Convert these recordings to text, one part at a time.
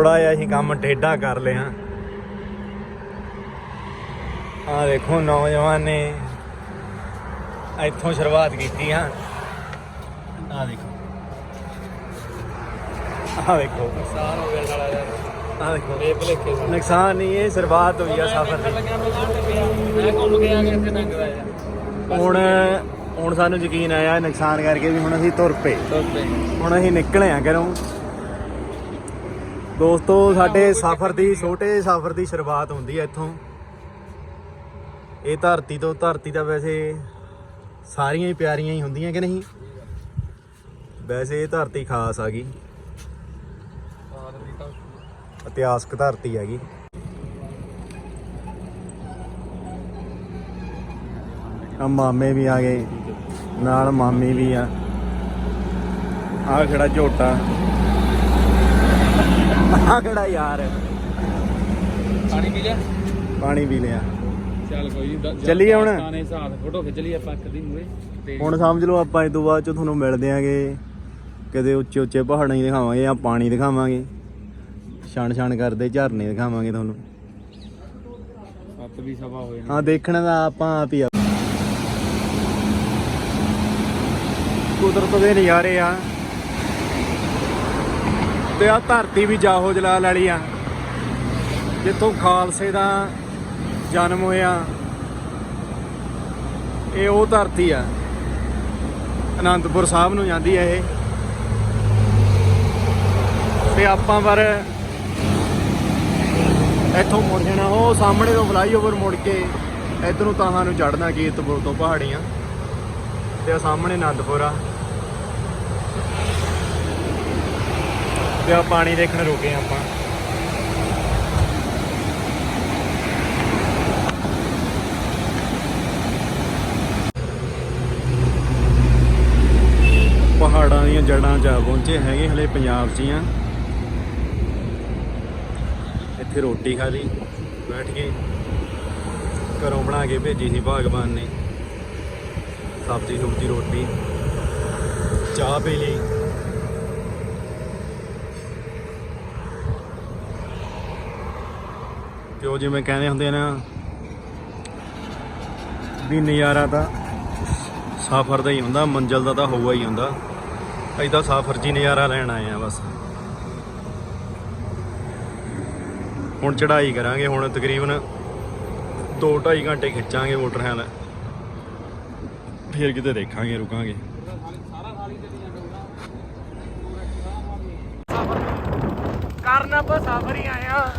ਥੋੜਾ ਜਿਹਾ ਅਸੀਂ ਕੰਮ ਟੇਢਾ ਕਰ ਲਿਆ ਆ ਦੇਖੋ ਨੌਜਵਾਨ ਨੇ ਇੱਥੋਂ ਸ਼ੁਰੂਆਤ ਕੀਤੀ ਆ ਆ ਦੇਖੋ। ਆ ਦੇਖੋ। ਨੁਕਸਾਨ ਹੋ ਗਿਆ ਸਾਲਾ ਯਾਰ ਆ ਦੇਖੋ। ਇਹ ਭਲੇਖੇ ਨੁਕਸਾਨ ਨਹੀਂ ਇਹ ਸ਼ੁਰੂਆਤ ਹੋਈ ਆ ਸਫ਼ਰ ਦੀ। ਲੱਗਿਆ ਮੈਂ ਜਾਣ ਤੇ ਪਿਆ ਮੈਂ ਘੁੰਮ ਕੇ ਆ ਗਿਆ ਇੱਥੇ ਨੰਗਦਾ ਯਾਰ ਹੁਣ ਹੁਣ ਸਾਨੂੰ ਯਕੀਨ ਆਇਆ ਨੁਕਸਾਨ ਕਰਕੇ ਵੀ ਹੁਣ ਅਸੀਂ ਤੁਰ ਪਏ। ਹੁਣ ਅਸੀਂ ਨਿਕਲੇ ਆ ਘਰੋਂ। ਦੋਸਤੋ, ਸਾਡੇ ਸਫ਼ਰ ਦੀ, ਛੋਟੇ ਸਫ਼ਰ ਦੀ ਸ਼ੁਰੂਆਤ ਹੁੰਦੀ ਹੈ ਇੱਥੋਂ। ਇਹ ਧਰਤੀ ਤੋਂ ਧਰਤੀ ਤਾਂ ਵੈਸੇ ਸਾਰੀਆਂ ਹੀ ਪਿਆਰੀਆਂ ਹੀ ਹੁੰਦੀਆਂ ਕਿ ਨਹੀਂ? ਵੈਸੇ ਇਹ ਧਰਤੀ ਖਾਸ ਆ ਗਈ। ਇਤਿਹਾਸਕ ਧਰਤੀ ਹੈਗੀ ਆ ਮਾਮੇ ਵੀ ਆ ਗਏ, ਨਾਲ ਮਾਮੀ ਵੀ ਆ। ਆ ਖੜਾ ਝੋਟਾ। ਆ ਯਾਰ? ਪਾਣੀ ਪੀ ਲਿਆ? ਪਾਣੀ ਪੀ ਲਿਆ। ਚੱਲ ਕੋਈ ਨੀ, ਦ- ਚੱਲੀਏ ਹੁਣ? ਦਾਸਤਾਨੇ ਸਾਥ ਫੋਟੋ ਖਿੱਚ ਲਈ ਆਪਾਂ ਕਦੀ ਮੂਰੇ ਹੁਣ ਸਮਝ ਲਓ ਆਪਾਂ ਇਸ ਤੋਂ ਬਾਅਦ ਚ ਤੁਹਾਨੂੰ ਮਿਲਦੇ ਆਂਗੇ। ਕਦੇ ਉੱਚੇ ਉੱਚੇ ਪਹਾੜਾਂ ਹੀ ਦਿਖਾਵਾਂਗੇ ਜਾਂ ਪਾਣੀ ਦਿਖਾਵਾਂਗੇ। ਛਣ ਛਣ ਕਰਦੇ ਝਰਨੇ ਦਿਖਾਵਾਂਗੇ ਤੁਹਾਨੂੰ। ਸੱਤ ਵੀ ਸਵਾ ਹੋਏ ਨੇ। ਹਾਂ ਦੇਖਣ ਦਾ ਆਪਾਂ ਆਪ ਹੀ ਕੁਦਰਤ ਦੇ ਨਜ਼ਾਰੇ ਆ। ਤੇ ਆ, ਧਰਤੀ ਵੀ ਜਾਹੋ ਜਲਾਲ ਵਾਲੀ ਆ। ਜਿੱਥੋਂ ਖਾਲਸੇ ਦਾ ਜਨਮ ਹੋਇਆ, ਇਹ ਉਹ ਧਰਤੀ ਆ। ਅਨੰਦਪੁਰ ਸਾਹਿਬ ਨੂੰ ਜਾਂਦੀ ਹੈ ਇਹ। ਤੇ ਆਪਾਂ ਪਰ ਇੱਥੋਂ ਮੁੜ ਜਾਣਾ, ਉਹ ਸਾਹਮਣੇ ਤੋਂ ਫਲਾਈਓਵਰ ਮੁੜ ਕੇ ਇੱਧਰ ਨੂੰ ਤਾਹਾਂ ਨੂੰ ਚੜਨਾ ਕੀਰਤਪੁਰ ਤੋਂ ਪਹਾੜੀਆਂ। ਤੇ ਆ ਸਾਹਮਣੇ ਅਨੰਦਪੁਰ ਆ। ਤੇ ਆ ਪਾਣੀ ਦੇਖਣ ਰੁਕੇ ਆਪਾਂ। ਪਹਾੜਾਂ ਦੀਆਂ ਜੜਾਂ 'ਚ ਪਹੁੰਚੇ ਹੈਗੇ ਹਲੇ ਪੰਜਾਬ 'ਚ ਆ। ਇੱਥੇ ਰੋਟੀ ਖਾ ਲਈ ਬੈਠ ਕੇ ਘਰੋਂ ਬਣਾ ਕੇ ਭੇਜੀ ਸੀ ਭਗਵਾਨ ਨੇ। ਸਬਜ਼ੀ ਸੁਬਜ਼ੀ ਰੋਟੀ। ਚਾਹ ਪੀ ਲਈ। ਤੇ ਉਹ ਜਿਵੇਂ ਕਹਿੰਦੇ ਹੁੰਦੇ ਨਾ, ਵੀ ਨਜ਼ਾਰਾ ਤਾਂ ਸਫ਼ਰ ਦਾ ਹੀ ਹੁੰਦਾ, ਮੰਜ਼ਲ ਦਾ ਤਾਂ ਹੋਊਗਾ ਹੀ ਹੁੰਦਾ। ਅਸੀਂ ਤਾਂ ਸਫ਼ਰ 'ਚ ਹੀ ਨਜ਼ਾਰਾ ਲੈਣ ਆਏ ਆ ਬਸ। ਹੁਣ ਚੜਾਈ ਕਰਾਂਗੇ, ਹੁਣ ਤਕਰੀਬਨ 2.5 ਘੰਟੇ ਖਿੱਚਾਂਗੇ ਮੋਟਰਸਾਈਕਲ। ਫਿਰ ਕਿਤੇ ਦੇਖਾਂਗੇ, ਰੁਕਾਂਗੇ। ਕਰਨ ਆਪਾਂ ਸਫ਼ਰ ਹੀ ਆਏ ਆ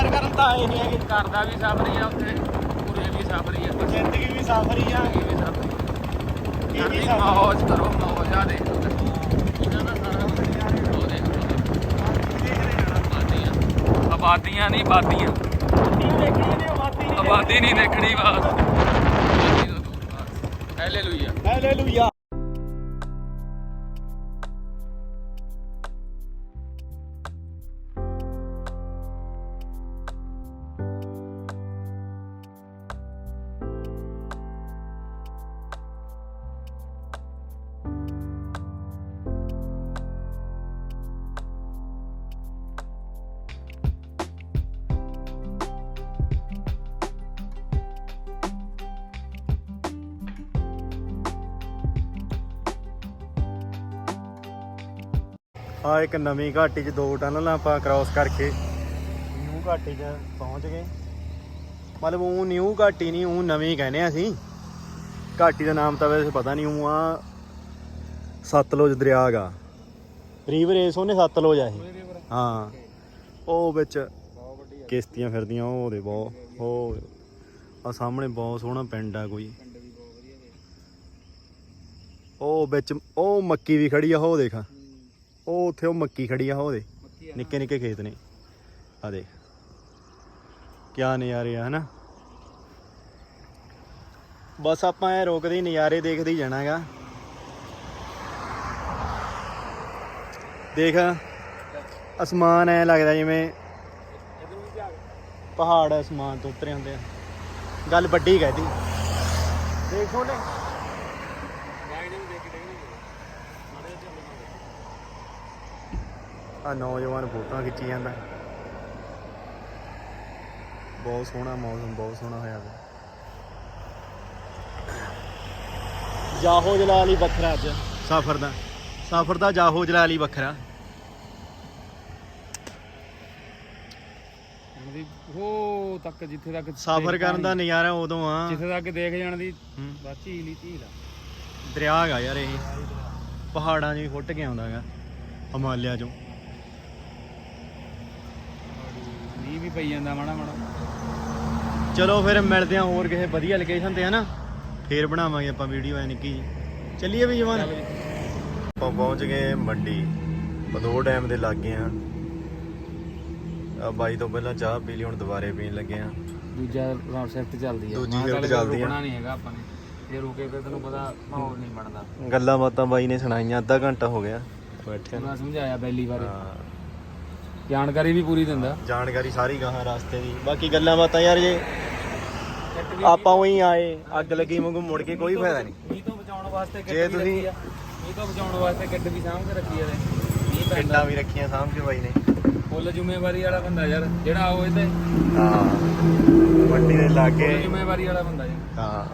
ਸੈਰ ਕਰਨ ਤਾਂ ਆਏ ਨਹੀਂ ਹੈਗੇ। ਕਰਦਾ ਵੀ ਸਫਰੀ ਆ ਉੱਥੇ ਪੂਰੇ ਵੀ ਸਫਰੀ ਆ। ਜ਼ਿੰਦਗੀ ਵੀ ਸਫ਼ਰ ਆ। ਇਹ ਵੀ ਸਫਰੀ ਇਹ ਵੀ ਮੌਜ ਕਰੋ ਮੌਜ ਆ ਦੇ ਆਬਾਦੀਆਂ ਨਹੀਂ ਬਾਦੀਆਂ ਆਬਾਦੀ ਨਹੀਂ ਦੇਖਣੀ ਬਸ। Hallelujah hallelujah. ਆ ਇੱਕ ਨਵੀਂ ਘਾਟੀ 'ਚ ਦੋ ਟਨਲ ਆਪਾਂ ਕ੍ਰਾਸ ਕਰਕੇ ਨਿਊ ਘਾਟੀ 'ਚ ਪਹੁੰਚ ਗਏ। ਮਤਲਬ ਉਹ ਨਿਊ ਘਾਟੀ ਨਹੀਂ, ਉਹ ਨਵੀਂ ਕਹਿੰਦੇ ਆ ਅਸੀਂ। ਘਾਟੀ ਦਾ ਨਾਮ ਤਾਂ ਵੈਸੇ ਪਤਾ ਨਹੀਂ, ਉਹ ਆ ਸਤਲੁਜ ਦਰਿਆ ਗਾ ਰੀਵਰ ਇਸ ਉਹਨੇ ਸਤਲੁਜ ਆ ਇਹ। ਹਾਂ, ਉਹ ਵਿੱਚ ਕਿਸ਼ਤੀਆਂ ਫਿਰਦੀਆਂ ਉਹਦੇ ਬਹੁਤ, ਉਹ ਆ ਸਾਹਮਣੇ ਬਹੁਤ ਸੋਹਣਾ ਪਿੰਡ ਆ ਕੋਈ। ਉਹ ਵਿੱਚ, ਉਹ ਮੱਕੀ ਵੀ ਖੜੀ ਆ, ਉਹ ਦੇਖ। ਉਹ ਉੱਥੇ ਉਹ ਮੱਕੀ ਖੜੀ ਆ ਉਹਦੇ। ਨਿੱਕੇ ਨਿੱਕੇ ਖੇਤ ਨੇ। ਆ ਦੇਖ। ਕਿਆ ਨਜ਼ਾਰੇ ਆ ਹਨਾ? ਬਸ ਆਪਾਂ ਐ ਰੋਕਦੇ ਹੀ ਨਜ਼ਾਰੇ ਦੇਖਦੇ ਹੀ ਜਾਣਾਗਾ। ਦੇਖ ਅਸਮਾਨ ਐ ਲੱਗਦਾ ਜਿਵੇਂ ਪਹਾੜ ਅਸਮਾਨ ਤੋਂ ਉਤਰੇ ਹੁੰਦੇ ਆ। ਗੱਲ ਵੱਡੀ ਕਹਿਦੀ ਦੇਖੋ ਨੇ ਆ ਨੌਜਵਾਨ ਫੋਟੋਆਂ ਖਿੱਚੀ ਜਾਂਦਾ। ਬਹੁਤ ਸੋਹਣਾ ਮੌਸਮ ਬਹੁਤ ਸੋਹਣਾ ਹੋਇਆ ਵਾ। ਜਾਹੋ ਜਲਾਲ ਹੀ ਵੱਖਰਾ ਅੱਜ। ਸਫ਼ਰ ਦਾ ਸਫ਼ਰ ਦਾ ਜਾਹੋ ਜਲਾਲ ਹੀ ਵੱਖਰਾ। ਉਹਦੀ ਉਹ ਤੱਕ ਜਿੱਥੇ ਤੱਕ ਸਫ਼ਰ ਕਰਨ ਦਾ ਨਜ਼ਾਰਾ ਉਦੋਂ ਆ। ਜਿੱਥੇ ਤੱਕ ਦੇਖ ਜਾਣ ਦੀ ਹੂੰ। ਬਸ ਝੀਲ ਹੀ ਝੀਲ ਆ ਦਰਿਆ ਹੈਗਾ ਯਾਰ ਇਹ। ਪਹਾੜਾਂ 'ਚ ਵੀ ਫੁੱਟ ਕੇ ਆਉਂਦਾ ਹੈਗਾ ਹਿਮਾਲਿਆ 'ਚੋਂ ਮੀਂਹ ਵੀ ਪਈ ਜਾਂਦਾ ਮਾੜਾ ਮਾੜਾ। ਚਲੋ ਫਿਰ ਮਿਲਦੇ ਆ ਹੋਰ ਕਿਸੇ ਵਧੀਆ ਲੋਕੇਸ਼ਨ ਤੇ ਹਨਾ? ਫੇਰ ਬਣਾਵਾਂਗੇ ਆਪਾਂ ਵੀਡੀਓ ਐ ਨਿੱਕੀ ਜੀ ਚੱਲੀਏ ਵੀ ਜਵਾਨ। ਆਪਾਂ ਪਹੁੰਚ ਗਏ ਮੰਡੀ। ਬਦੋ ਡੈਮ ਦੇ ਲਾਗੇ ਆ ਆ ਬਾਈ ਤੋਂ ਪਹਿਲਾਂ ਚਾਹ ਪੀ ਲਈ ਹੁਣ ਦੁਬਾਰੇ ਪੀਣ ਲੱਗੇ ਆ ਦੂਜਾ ਰਾਊਂਡ ਸ਼ਿਫਟ ਚੱਲਦੀ ਆ। ਦੂਜੀ ਮੈਂ shift ਚੱਲਦੀ ਆ। ਰੁਕਣਾ ਨਹੀਂ ਹੈਗਾ ਆਪਾਂ ਨੇ। ਜੇ ਰੁਕੇ ਫਿਰ ਤੈਨੂੰ ਪਤਾ ਮਾਹੌਲ ਨਹੀਂ ਬਣਦਾ। ਗੱਲਾਂ ਬਾਤਾਂ ਬਾਈ ਨੇ ਸੁਣਾਈਆਂ ਅੱਧਾ ਘੰਟਾ ਹੋ ਗਿਆ। ਬੈਠਿਆ ਮੈਂ ਸਮਝਾਇਆ ਬੈਲੀ ਬਾਰੇ ਹਾਂ। ਜਾਣਕਾਰੀ ਵੀ ਪੂਰੀ ਦਿੰਦਾ। ਜਾਣਕਾਰੀ ਸਾਰੀ ਗਾਹਾਂ ਰਸਤੇ ਦੀ। ਬਾਕੀ ਗੱਲਾਂ ਬਾਤਾਂ ਯਾਰ ਜੇ ਆਪਾਂ ਉਹੀ ਆਏ ਅੱਗ ਲੱਗੀ ਵਾਂਗੂ ਮੁੜ ਕੇ ਕੋਈ ਫਾਇਦਾ ਨਹੀਂ। ਮੀਂਹ ਤੋਂ ਬਚਾਉਣ ਵਾਸਤੇ ਜੇ ਕਿੱਟ ਵੀ ਤੁਸੀਂ- ਰੱਖੀ ਆ। ਮੀਂਹ ਤੋਂ ਬਚਾਉਣ ਵਾਸਤੇ ਕਿੱਟ ਵੀ ਸਾਂਭ ਕੇ ਰੱਖੀ ਆ ਤੇ ਮੀਂਹ ਪੈਂਦਾ। ਵੀ ਰੱਖੀਆਂ ਸਾਂਭ ਕੇ ਬਾਈ ਨੇ। ਫੁੱਲ ਜ਼ਿੰਮੇਵਾਰੀ ਵਾਲਾ ਬੰਦਾ ਯਾਰ ਜਿਹੜਾ ਆਓ ਇਹਦੇ ਹਾਂ। ਮੰਡੀ ਦੇ ਲਾਗੇ। ਫੁੱਲ ਜ਼ਿੰਮੇਵਾਰੀ ਵਾਲਾ ਬੰਦਾ ਯਾਰ। ਹਾਂ।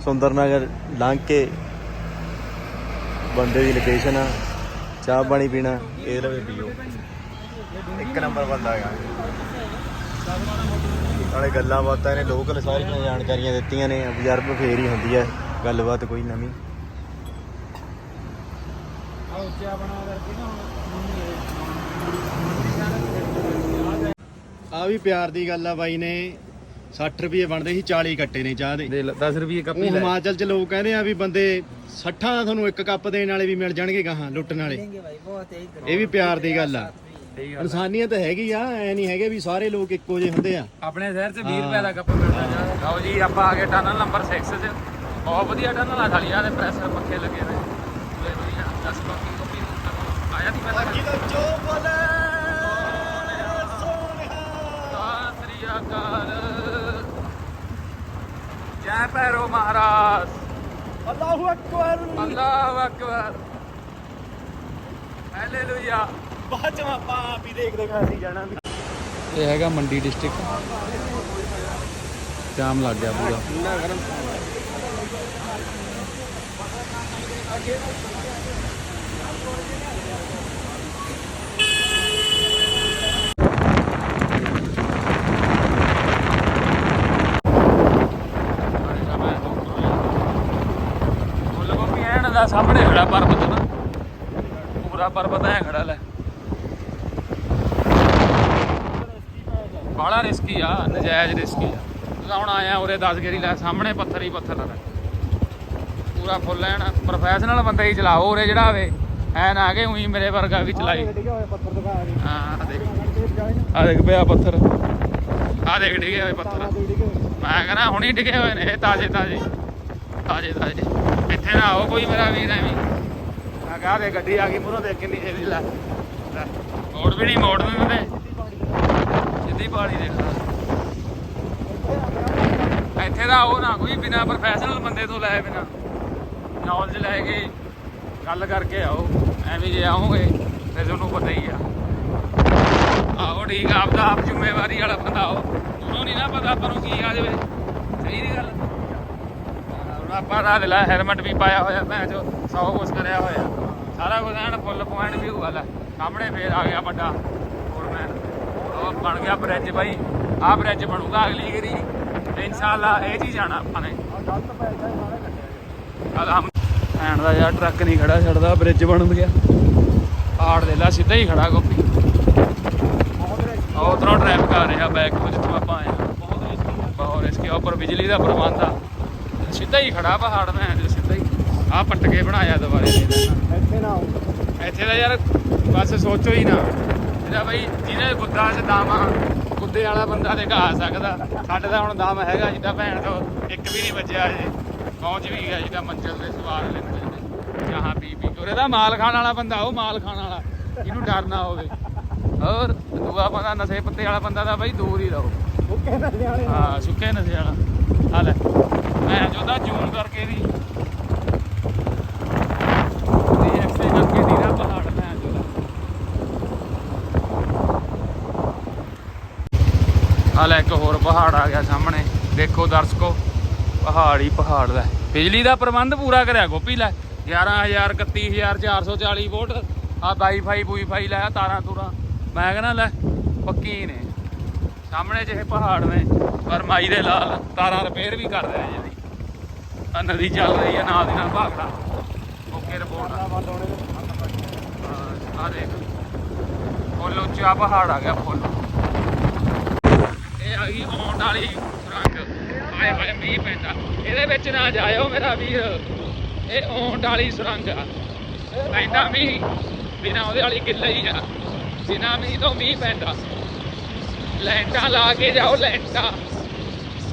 ਸੁੰਦਰ ਨਗਰ ਲੰਘ ਕੇ ਬੰਦੇ ਦੀ ਲੋਕੇਸ਼ਨ ਆ ਚਾਹ ਪਾਣੀ ਪੀਣਾ ਇਹ ਲਵੇ ਪੀਓ। ਇੱਕ ਨੰਬਰ ਬੰਦਾ ਹੈਗਾ। ਨਾਲੇ ਗੱਲਾਂ ਬਾਤਾਂ ਨੇ ਲੋਕਲ ਸਾਰੀਆਂ ਜਾਣਕਾਰੀਆਂ ਦਿੱਤੀਆਂ ਨੇ ਅਬਜ਼ਰਵ ਫੇਰ ਹੀ ਹੁੰਦੀ ਹੈ ਗੱਲਬਾਤ ਕੋਈ ਨਵੀਂ। ਆ ਉੱਚਾ ਬਣਾ ਕਰਕੇ ਨਾ ਆ ਵੀ ਪਿਆਰ ਦੀ ਗੱਲ ਆ ਬਾਈ ਨੇ 60 ਰੁਪਏ ਬਣਦੇ ਸੀ 40 ਕੱਟੇ ਨੇ ਚਾਹ ਦੇ। ਦੇ 10 ਰੁਪਏ ਉਹ ਹਿਮਾਚਲ ਚ ਲੋਕ ਕਹਿੰਦੇ ਆ ਵੀ ਬੰਦੇ 60 ਦਾ ਤੁਹਾਨੂੰ ਇੱਕ ਕੱਪ ਦੇਣ ਵਾਲੇ ਵੀ ਮਿਲ ਜਾਣਗੇ ਗਾਹਾਂ ਲੁੱਟਣ ਵਾਲੇ। ਇਹ ਵੀ ਪਿਆਰ ਦੀ ਗੱਲ ਆ। ਇਨਸਾਨੀਅਤ ਹੈਗੀ ਆ ਐ ਨਹੀਂ ਹੈਗੇ ਵੀ ਸਾਰੇ ਲੋਕ ਇੱਕੋ ਜਿਹੇ ਹੁੰਦੇ ਆ। ਆਪਣੇ ਸ਼ਹਿਰ 'ਚ 20 ਰੁਪਏ ਦਾ ਕੱਪ ਮਿਲਦਾ ਯਾਰ। ਲਓ ਜੀ ਆਪਾਂ ਆ ਗਏ ਟਨਲ ਨੰਬਰ 6 'ਚ। ਬਹੁਤ ਵਧੀਆ ਟਨਲ ਆ ਖਾਲੀ ਆ ਦੇ ਪ੍ਰੈਸ਼ਰ ਪੱਖੇ ਲੱਗੇ ਨੇ ਪੂਰੇ ਵਧੀਆ 10 ਕਾਪੀ ਕਾਪੀ ਆਇਆ ਨਹੀਂ ਪਹਿਲਾਂ ਜੋ ਬੋਲੇ ਸਤਿ ਸ੍ਰੀ ਅਕਾਲ। ਜੈ ਭੈਰੋ ਮਹਾਰਾਜ। ਅੱਲਾਹੁ ਅਕਬਰ। ਅੱਲਾਹੁ ਅਕਬਰ। ਹਾਲੇਲੂਇਆ ਬਾਅਦ ਚ ਆਪਾਂ ਆਪ ਹੀ ਦੇਖਦੇ ਗਾ ਅਸੀਂ ਜਾਣਾ ਵੀ। ਇਹ ਹੈਗਾ ਮੰਡੀ ਡਿਸਟ੍ਰਿਕਟ ਜਾਮ ਲੱਗ ਗਿਆ ਪੂਰਾ। ਐਨ ਦਾ ਸਾਹਮਣੇ ਖੜਾ ਪਰਬਤ ਨਾ। ਪੂਰਾ ਪਰਬਤ ਐ ਖੜਾ ਲੈ। ਬਾਲਾ ਰਿਸਕੀ ਆ ਨਜਾਇਜ਼ ਰਿਸਕੀ ਆ। ਲਾਉਣ ਆਇਆ ਉਰੇ 10 ਗੇਰੀ ਲੈ ਸਾਹਮਣੇ ਪੱਥਰ ਹੀ ਪੱਥਰ ਆ। ਪੂਰਾ ਫੁੱਲ ਐਨ ਪ੍ਰੋਫੈਸ਼ਨਲ ਬੰਦਾ ਹੀ ਚਲਾਓ ਉਰੇ ਜਿਹੜਾ ਹੋਵੇ ਐਨ ਆ ਕੇ ਉਹੀ ਮੇਰੇ ਵਰਗਾ ਵੀ ਚਲਾਈ। ਹਾਂ ਦੇਖ। ਆ ਦੇਖ ਪਿਆ ਪੱਥਰ। ਆ ਦੇਖ ਡਿੱਗੇ ਹੋਏ ਪੱਥਰ। ਮੈਂ ਕਹਿੰਦਾ ਹੁਣੀ ਡਿੱਗੇ ਹੋਏ ਨੇ ਤਾਜ਼ੇ ਤਾਜ਼ੇ। ਤਾਜ਼ੇ ਤਾਜ਼ੇ। ਇੱਥੇ ਨਾ ਆਓ ਕੋਈ ਮੇਰਾ ਵੀਰ ਐਵੇਂ। ਆ ਕਹਾ ਦੇ ਗੱਡੀ ਆ ਗਈ ਮੂਹਰੋਂ ਦੇਖ ਕਿੰਨੀ ਛੇਤੀ ਲੈ। ਮੋੜ ਵੀ ਨਹੀਂ ਮੋੜ ਦਿੰਦੇ ਪਾਣੀ ਦੇਖਦਾ ਇੱਥੇ ਦਾ ਉਹ ਨਾ ਕੋਈ ਬਿਨਾ ਪ੍ਰੋਫੈਸ਼ਨਲ ਬੰਦੇ ਤੋਂ ਲੈ ਬਿਨਾ ਨੌਲੇਜ ਲੈ ਕੇ ਗੱਲ ਕਰਕੇ ਆਓ, ਐਵੇਂ ਜੇ ਆਓਗੇ, ਫਿਰ ਤੁਹਾਨੂੰ ਪਤਾ ਹੀ ਆ। ਆਹੋ ਠੀਕ ਆ, ਆਪਦਾ ਆਪ ਜ਼ਿੰਮੇਵਾਰੀ ਵਾਲਾ ਬੰਦਾ ਆਓ। ਉਹਨੂੰ ਨਹੀਂ ਨਾ ਪਤਾ ਆਪਾਂ ਨੂੰ ਕੀ ਆ ਜਾਵੇ। ਸਹੀ ਦੀ ਗੱਲ। ਹੁਣ ਆਪਾਂ ਦਾ ਲੈ ਹੈਲਮਟ ਵੀ ਪਾਇਆ ਹੋਇਆ, ਭੈਣ ਚੋ ਸੌ ਕੁਛ ਕਰਿਆ ਹੋਇਆ। ਸਾਰਾ ਕੁਝ ਐਨ ਫੁੱਲ ਪੁਆਇੰਟ ਵੀ ਹੋਇਆ ਲੈ ਸਾਹਮਣੇ ਫੇਰ ਆ ਗਿਆ ਵੱਡਾ ਹੋਰ ਮੈਂ ਉਹ ਬਣ ਗਿਆ ਬ੍ਰਿਜ ਬਾਈ। ਆਹ ਬ੍ਰਿਜ ਬਣੂਗਾ ਅਗਲੀ ਗਰੀ ਇਨਸ਼ਾਅੱਲਾ ਇਹ ਜੀ ਜਾਣਾ ਆਪਾਂ ਨੇ। ਗਲਤ ਪੈਸਾ ਸਾਰਾ ਕੱਟਿਆ ਭੈਣ ਦਾ ਯਾਰ ਟਰੱਕ ਨਹੀਂ ਖੜਾ, ਛੱਡਦਾ ਬ੍ਰਿਜ ਬਣ ਗਿਆ। ਆੜ ਦੇ ਲਾ ਸਿੱਧਾ ਹੀ ਖੜਾ ਗੋਪੀ। ਉਧਰੋਂ ਟ੍ਰੈਫਿਕ ਆ ਰਿਹਾ ਬੈਕ ਤੋਂ ਜਿੱਥੋਂ ਆਪਾਂ ਆਏ ਹਾਂ। ਬਹੁਤ ਰਿਸਕੀ ਬਹੁਤ ਰਿਸਕੀ ਉੱਪਰ ਬਿਜਲੀ ਦਾ ਪ੍ਰਬੰਧ ਆ। ਸਿੱਧਾ ਹੀ ਖੜਾ ਪਹਾੜ ਮੈਂ ਜੋ ਸਿੱਧਾ ਹੀ। ਆ ਪਟਕੇ ਬਣਾਇਆ ਦੁਬਾਰੇ। ਇੱਥੇ ਨਾ ਆਓ। ਇੱਥੇ ਦਾ ਯਾਰ ਬਸ ਸੋਚੋ ਹੀ ਨਾ। ਇਹਦਾ ਬਈ ਜਿਹਨੇ ਗੁੱਦਾ ਚ ਦਮ ਆ ਗੁੱਦੇ ਵਾਲਾ ਬੰਦਾ ਤੇ ਘਾ ਸਕਦਾ। ਸਾਡੇ ਦਾ ਹੁਣ ਦਮ ਹੈਗਾ ਜਿੱਦਾਂ ਭੈਣ ਤੋਂ ਇੱਕ ਵੀ ਨਹੀਂ ਵੱਜਿਆ ਜੇ ਪਹੁੰਚ ਵੀ ਗਿਆ ਜਿੱਦਾਂ ਮੰਜ਼ਿਲ ਤੇ ਸਵਾਰ ਲੈਂਦੇ ਨੇ ਜਹਾਂ ਪੀ ਉਰੇ ਦਾ ਮਾਲ ਖਾਣ ਵਾਲਾ ਬੰਦਾ ਉਹ ਮਾਲ ਖਾਣ ਵਾਲਾ। ਇਹਨੂੰ ਡਰ ਨਾ ਹੋਵੇ। ਹੋਰ ਦੂਆ ਬੰਦਾ ਨਸ਼ੇ ਪੱਤੇ ਵਾਲਾ ਬੰਦਾ ਤਾਂ ਬਈ ਦੂਰ ਹੀ ਰਹੋ। ਉਹ ਕਹਿੰਦਾ ਨਿਆਣੇ ਹਾਂ ਸੁੱਕੇ ਨਸ਼ੇ ਵਾਲਾ। ਆ ਲੈ। ਮੈਂ ਜੋਦਾ ਜੂਨ ਕਰਕੇ ਦੀ ਦੀ ਐਕਸੇ ਕਰਕੇ ਦੀ ਨਾ ਪਹਾੜ ਮੈਂ ਜੋਦਾ ਆ ਲੈ ਇੱਕ ਹੋਰ ਪਹਾੜ ਆ ਗਿਆ ਸਾਹਮਣੇ। ਦੇਖੋ ਦਰਸ਼ਕੋ, ਪਹਾੜ ਹੀ ਪਹਾੜ ਦਾ ਬਿਜਲੀ ਦਾ ਪ੍ਰਬੰਧ ਪੂਰਾ ਕਰਿਆ ਗੋਪੀ ਲੈ। 11000 31440 ਵੋਲਟ। ਆ ਵਾਈਫਾਈ, ਵੂਈਫਾਈ ਲਾਇਆ ਤਾਰਾਂ ਤੂਰਾਂ। ਮੈਂ ਕਹਿੰਦਾ ਲੈ, ਪੱਕੀ ਨੇ। ਸਾਹਮਣੇ ਜਿਹੇ ਪਹਾੜ ਨੇ, ਪਰ ਮਾਈ ਦੇ ਲਾਲ ਤਾਰਾਂ ਰਿਪੇਅਰ ਵੀ ਕਰ ਰਿਹਾ ਜੀ। ਆ ਨਦੀ ਚੱਲ ਰਹੀ ਹੈ ਨਾਲ ਦੀ ਨਾਲ ਭਾਗੜਾ ਓਕੇ, ਰਿਪੋਰਟ ਆ। ਦੇਖ। ਫੁੱਲ ਉੱਚਾ ਪਹਾੜ ਆ ਗਿਆ, ਫੁੱਲ। ਇਹ ਆ ਗਈ ਆਉਣ ਵਾਲੀ ਸੁਰੰਗ ਆਏ ਹਾਏ, ਮੀਂਹ ਪੈਂਦਾ। ਇਹਦੇ ਵਿੱਚ ਨਾ ਜਾਇਓ ਮੇਰਾ ਵੀਰ। ਇਹ ਆਉਣ ਵਾਲੀ ਸੁਰੰਗ ਆ। ਪੈਂਦਾ ਮੀਂਹ, ਬਿਨਾ ਉਹਦੇ ਵਾਲੀ ਗਿੱਲਾ ਹੀ ਆ। ਬਿਨਾ ਮੀਂਹ ਤੋਂ ਮੀਂਹ ਪੈਂਦਾ। ਲੈਂਟਾਂ ਲਾ ਕੇ ਜਾਓ, ਲੈਂਟਾਂ।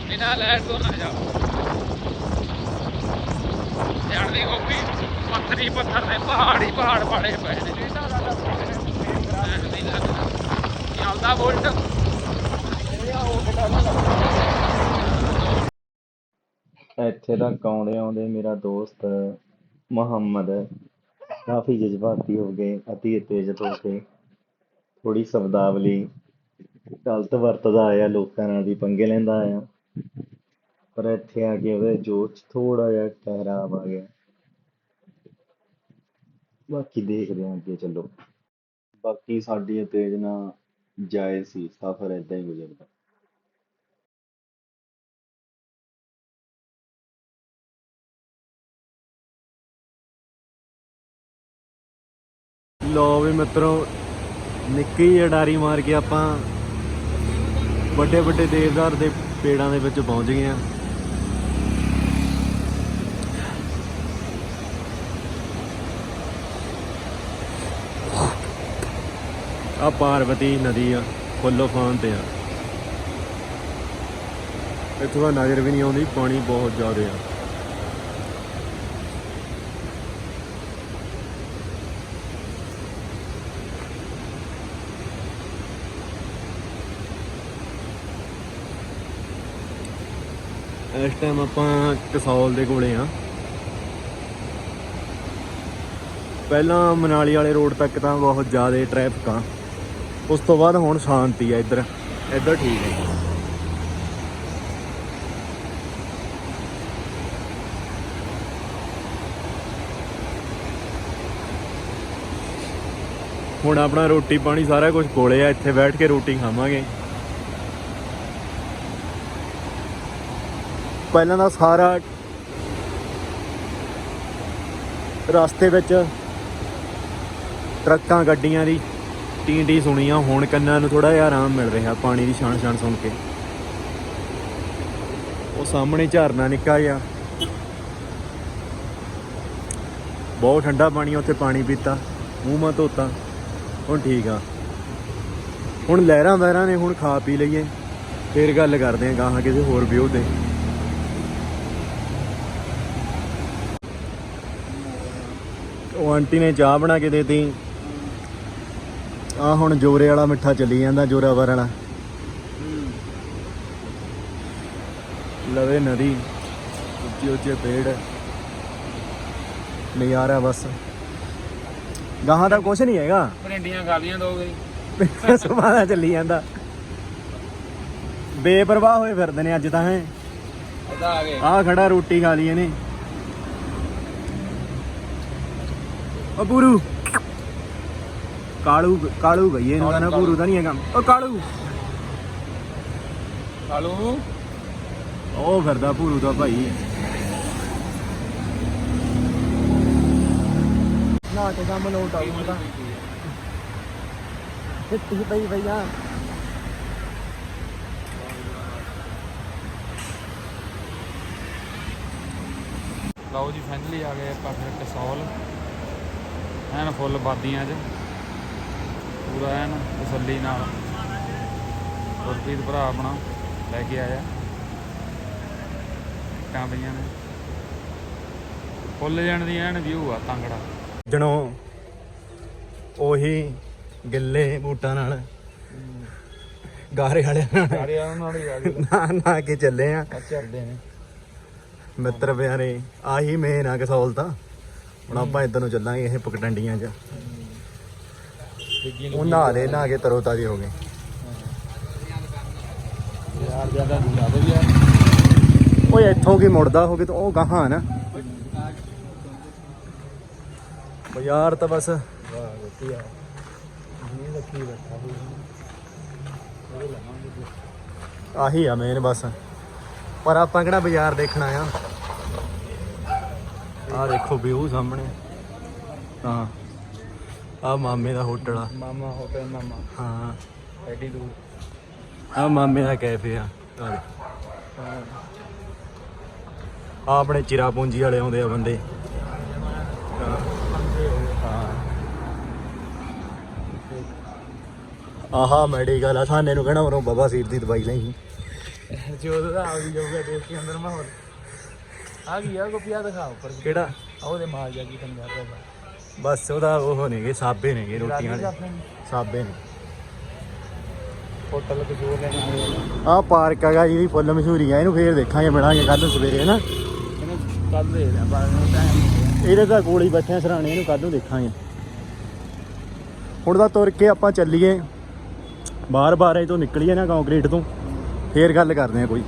ਬਿਨਾ ਲੈਟ ਤੋਂ ਨਾ ਜਾਓ। ਜਾਣਦੀ ਗੋਪੀ, ਪੱਥਰੀ ਪੱਥਰ ਨੇ ਪਹਾੜੀ ਪਹਾੜ ਪਾੜੇ ਪਏ ਨੇ। ਚੱਲਦਾ ਬੁਲਟ। ਇੱਥੇ ਤੱਕ ਆਉਂਦੇ ਆਉਂਦੇ ਮੇਰਾ ਦੋਸਤ ਮੁਹੰਮਦ ਕਾਫੀ ਜਜ਼ਬਾਤੀ ਹੋ ਗਏ ਅਤੀ ਉਤੇਜਿਤ ਹੋ ਕੇ ਥੋੜੀ ਸ਼ਬਦਾਵਲੀ ਗਲਤ ਵਰਤਦਾ ਆਇਆ, ਲੋਕਾਂ ਨਾਲ ਵੀ ਪੰਗੇ ਲੈਂਦਾ ਆਇਆ। ਪਰ ਇੱਥੇ ਆ ਕੇ ਉਹਦੇ ਜੋਸ਼ 'ਚ ਥੋੜਾ ਜਿਹਾ ਠਹਿਰਾਵ ਆ ਗਿਆ। ਬਾਕੀ ਦੇਖਦੇ ਹਾਂ ਅੱਗੇ ਚੱਲੋ। ਬਾਕੀ ਸਾਡੀ ਉਤੇਜਨਾ ਜਾਇਜ਼ ਸੀ, ਸਫ਼ਰ ਏਦਾਂ ਹੀ ਗੁਜ਼ਰਦਾ। ਲੋ ਵੀ ਮਿੱਤਰੋ, ਨਿੱਕੀ ਜਿਹੀ ਡਾਰੀ ਮਾਰ ਕੇ ਆਪਾਂ ਵੱਡੇ ਵੱਡੇ ਦੇਵਦਾਰ ਦੇ ਪੇੜਾਂ ਦੇ ਵਿੱਚ ਪਹੁੰਚ ਗਏ ਆ ਆ ਪਾਰਵਤੀ ਨਦੀ ਆ ਫੁੱਲੋ ਫਾਨ ਤੇ ਆ। ਇੱਥੋਂ ਦਾ ਨਜ਼ਰ ਵੀ ਨਹੀਂ ਆਉਂਦੀ, ਪਾਣੀ ਬਹੁਤ ਜ਼ਿਆਦਾ ਆ। ਇਸ ਟਾਈਮ ਆਪਾਂ ਕਸੌਲ ਦੇ ਕੋਲੇ ਆ। ਪਹਿਲਾਂ ਮਨਾਲੀ ਵਾਲੇ ਰੋਡ ਤੱਕ ਤਾਂ ਬਹੁਤ ਜ਼ਿਆਦਾ ਟ੍ਰੈਫਿਕ ਆ। ਉਸ ਤੋਂ ਬਾਅਦ ਹੁਣ ਸ਼ਾਂਤੀ ਆ ਇੱਧਰ। ਇੱਧਰ ਠੀਕ ਹੈ। ਹੁਣ ਆਪਣਾ ਰੋਟੀ ਪਾਣੀ ਸਾਰਾ ਕੁਝ ਕੋਲੇ ਆ, ਇੱਥੇ ਬੈਠ ਕੇ ਰੋਟੀ ਖਾਵਾਂਗੇ। ਪਹਿਲਾਂ ਦਾ ਸਾਰਾ ਰਸਤੇ ਵਿੱਚ ਟਰੱਕਾਂ ਗੱਡੀਆਂ ਦੀ ਟੀ ਸੁਣੀਆਂ ਹੁਣ ਕੰਨਾਂ ਨੂੰ ਥੋੜਾ ਜਿਹਾ ਆਰਾਮ ਮਿਲ ਰਿਹਾ ਪਾਣੀ ਦੀ ਛਾਣ ਛਾਣ ਸੁਣ ਕੇ। ਉਹ ਸਾਹਮਣੇ ਝਰਨਾ ਨਿੱਕਾ ਜਿਹਾ। ਬਹੁਤ ਠੰਡਾ ਪਾਣੀ ਆ, ਉੱਥੇ ਪਾਣੀ ਪੀਤਾ ਮੂੰਹ ਮਾ ਧੋਤਾ ਹੁਣ ਠੀਕ ਆ। ਹੁਣ ਲਹਿਰਾਂ ਵਹਿਰਾਂ ਨੇ ਹੁਣ ਖਾ ਪੀ ਲਈਏ ਫੇਰ ਗੱਲ ਕਰਦੇ ਆ ਗਾਹਾਂ ਕਿਸੇ ਹੋਰ ਵਿਊ ਤੇ। ਉਹ ਆਂਟੀ ਨੇ ਚਾਹ ਬਣਾ ਕੇ ਦੇਤੀ। ਆ ਹੁਣ ਜੋਰੇ ਵਾਲਾ ਮਿੱਠਾ ਚੱਲੀ ਜਾਂਦਾ ਜੋਰਾਵਰ ਵਾਲਾ। ਲਵੇ ਨਦੀ ਉੱਚੇ ਉੱਚੇ ਪੇੜ। ਨਜ਼ਾਰਾ ਬਸ। ਗਾਹਾਂ ਦਾ ਕੁਛ ਨਹੀਂ ਹੈਗਾ। ਭਰਿੰਡੀਆਂ ਖਾਲੀਆਂ ਦੋ ਗਈ ਸੁਭਾਅ ਦਾ ਚੱਲੀ ਜਾਂਦਾ। ਬੇਪਰਵਾਹ ਹੋਏ ਫਿਰਦੇ ਨੇ ਅੱਜ ਤਾਂ ਹੈ। ਆ ਖੜਾ ਰੋਟੀ ਖਾ ਲਈ ਇਹਨੇ। ਓ ਪੂਰੂ। ਕਾਲੂ ਕਾਲੂ ਗਈ ਇਹਨੂੰ ਕਹਿੰਦਾ ਪੂਰੂ ਤਾਂ ਨਹੀਂ ਹੈਗਾ। ਓ ਕਾਲੂ। ਕਾਲੂ। ਉਹ ਫਿਰਦਾ ਪੂਰੂ ਦਾ ਭਾਈ। ਨਾ ਤੇ ਕੰਮ ਲੋਟ ਆਉਂਦਾ ਇੱਥੇ ਪਈ ਭਈਆ ਲਓ ਜੀ ਫਾਈਨਲੀ ਆ ਗਏ ਆਪਾਂ ਫਿਰ ਕਸੌਲ ਐਨ ਫੁੱਲ ਬਾਦੀਆਂ 'ਚ। ਪੂਰਾ ਐਨ ਤਸੱਲੀ ਨਾਲ। ਗੁਰਪ੍ਰੀਤ ਭਰਾ ਆਪਣਾ ਲੈ ਕੇ ਆਇਆ। ਟਾਂ ਪਈਆਂ ਨੇ। ਫੁੱਲ ਜਾਣ ਦੀ ਐਨ ਵਿਊ ਆ ਤੰਗੜਾ। ਜਣੋ ਉਹੀ ਗਿੱਲੇ ਬੂਟਾਂ ਨਾਲ। ਗਾਰੇ ਵਾਲਿਆਂ ਨਾਲ। ਸਾਰੇ ਉਹਨਾਂ ਨਾਲ ਹੀ ਆ ਗਏ ਨਾ ਨਾ ਕੇ ਚੱਲੇ ਆ। ਚੱਲਦੇ ਨੇ। ਮਿੱਤਰ ਪਿਆਰੇ ਆਹੀ ਮੇਨ ਆ ਕਸੌਲ ਤਾਂ। ਹੁਣ ਆਪਾਂ ਇੱਧਰ ਨੂੰ ਚੱਲਾਂਗੇ ਇਹ ਪਕਡੰਡੀਆਂ 'ਚ। ਉਹ ਨਹਾ ਲੈ ਨਹਾ ਕੇ ਤਰੋ ਤਾਜ਼ੇ ਹੋ ਗਏ। ਬਾਜ਼ਾਰ ਜ਼ਿਆਦਾ ਦੂਜਾ ਵਧੀਆ ਓਏ ਇੱਥੋਂ ਕੀ ਮੁੜਦਾ ਹੋਵੇ ਤਾਂ ਉਹ ਗਾਹਾਂ ਨਾ। ਬਾਜ਼ਾਰ ਤਾਂ ਬਸ। ਵਾਹ ਵਧੀਆ। ਜੀ ਲੱਖੀ ਬੈਠਾ ਹੋਈ ਆਹੀ ਆ ਮੇਨ ਬਸ। ਪਰ ਆਪਾਂ ਕਿਹੜਾ ਬਾਜ਼ਾਰ ਦੇਖਣਾ ਆ? ਆਹ ਦੇਖੋ ਵਿਊ ਸਾਹਮਣੇ। ਹਾਂ। ਆ ਮਾਮੇ ਦਾ ਹੋਟਲ ਆ। ਮਾਮਾ ਹੋਟਲ ਮਾਮਾ। ਹਾਂ। ਐਡੀ ਦੂਰ। ਆ ਮਾਮੇ ਦਾ ਕੈਫੇ ਆ। ਆ ਆਪਣੇ ਚਿਰਾ ਪੂੰਜੀ ਵਾਲੇ ਆਉਂਦੇ ਆ ਬੰਦੇ। ਆਹਾ ਮੈਡੀਕਲ ਆ। ਥਾਨੇ ਨੂੰ ਕਹਿਣਾ ਮਰੋ ਬਾਬਾ ਸੀਰ ਦੀ ਦਵਾਈ ਲਈ। ਜੋ ਦਾ ਆ ਵੀ ਜਾਊਗਾ ਦੇਖ ਕੇ ਅੰਦਰ ਮਾਹੌਲ। ਆ ਗਿਆ ਗੋਪੀਆ ਦਿਖਾ ਉੱਪਰ। ਕਿਹੜਾ? ਆ ਉਹਦੇ ਮਾਲ ਜਾ ਕੀ ਕੰਗਾ ਦਾ ਬਸ ਉਹਦਾ ਉਹ ਨੇਗੇ ਸਾਬੇ ਨੇਗੇ ਰੋਟੀਆਂ ਵਾਲੇ। ਸਾਬੇ ਨੇ। ਹੋਟਲ ਤੇ ਜੋਰ ਲੈਣਾ ਆਹ ਪਾਰਕ ਹੈਗਾ ਜਿਹਦੀ ਫੁੱਲ ਮਸ਼ਹੂਰੀ ਆ ਇਹਨੂੰ ਫੇਰ ਦੇਖਾਂਗੇ ਬਣਾਂਗੇ ਕੱਲ ਨੂੰ ਸਵੇਰੇ ਨਾ ਇਹਨੂੰ ਕੱਲ ਦੇ ਲਿਆ ਪਰ ਟਾਈਮ ਇਹਦੇ ਤਾਂ ਕੋਲ ਹੀ ਬੈਠੇ ਆ ਸਰਾਣੇ ਇਹਨੂੰ ਕੱਲ ਨੂੰ ਦੇਖਾਂਗੇ। ਹੁਣ ਤਾਂ ਤੁਰ ਕੇ ਆਪਾਂ ਚੱਲੀਏ। ਬਾਹਰ ਬਾਹਰ ਤੋਂ ਨਿਕਲੀਏ ਨਾ ਕੰਕਰੀਟ ਤੋਂ। ਫੇਰ ਗੱਲ ਕਰਦੇ ਆ ਕੋਈ।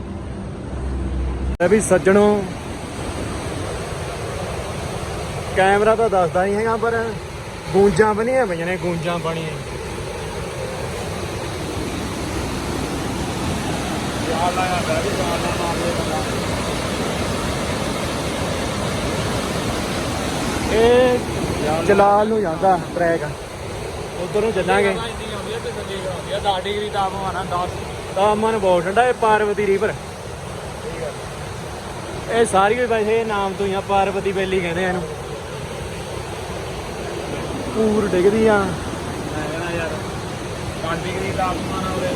ਵੀ ਸੱਜਣੋ ਕੈਮਰਾ ਤਾਂ ਦੱਸਦਾ ਨਹੀਂ ਹੈਗਾ ਪਰ ਗੂੰਜਾਂ ਬਣੀਆਂ ਪਈਆਂ ਨੇ ਗੂੰਜਾਂ ਬਣੀਆਂ। ਯਾਰ ਲਾਇਆ ਬੈ ਵੀ ਯਾਰ ਨਾ ਮਾਰ ਦੇ ਬੰਦਾ। ਇਹ ਜਲਾਲ ਨੂੰ ਜਾਂਦਾ ਟਰੈਕ ਉਧਰ ਨੂੰ ਚੱਲਾਂਗੇ ਇੰਨੀ ਆਉਂਦੀ ਹੈ ਤੇ ਸੰਜੇ ਆਉਂਦੀ ਹੈ 10 ਡਿਗਰੀ ਤਾਪਮਾਨ ਆ 10 ਤਾਪਮਾਨ ਬਹੁਤ ਠੰਡਾ ਇਹ ਪਾਰਵਤੀ ਰਿਵਰ ਇਹ ਸਾਰੀ ਵੀ ਵੈਸੇ ਨਾਮ ਤੋਂ ਹੀ ਆ ਪਾਰਵਤੀ ਵੈਲੀ ਕਹਿੰਦੇ ਆ ਇਹਨੂੰ। ਪੂਰ ਡਿੱਗਦੀ ਆ। ਯਾਰ 5 ਡਿਗਰੀ ਤਾਪਮਾਨ ਆ ਉਹਦੇ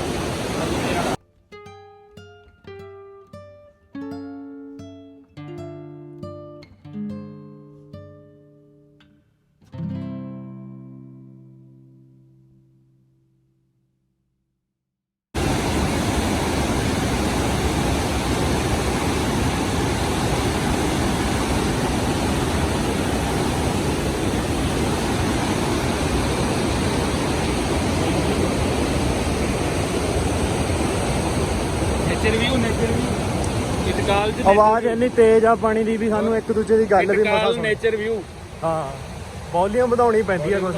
ਆਵਾਜ਼ ਇੰਨੀ ਤੇਜ਼ ਆ ਪਾਣੀ ਦੀ ਵੀ ਸਾਨੂੰ ਇੱਕ ਦੂਜੇ ਦੀ ਗੱਲ ਵੀ ਮਸਾ ਸੁਣ ਨੇਚਰ ਵਿਊ ਹਾਂ ਵੋਲੀਅਮ ਵਧਾਉਣੀ ਪੈਂਦੀ ਆ ਕੁਝ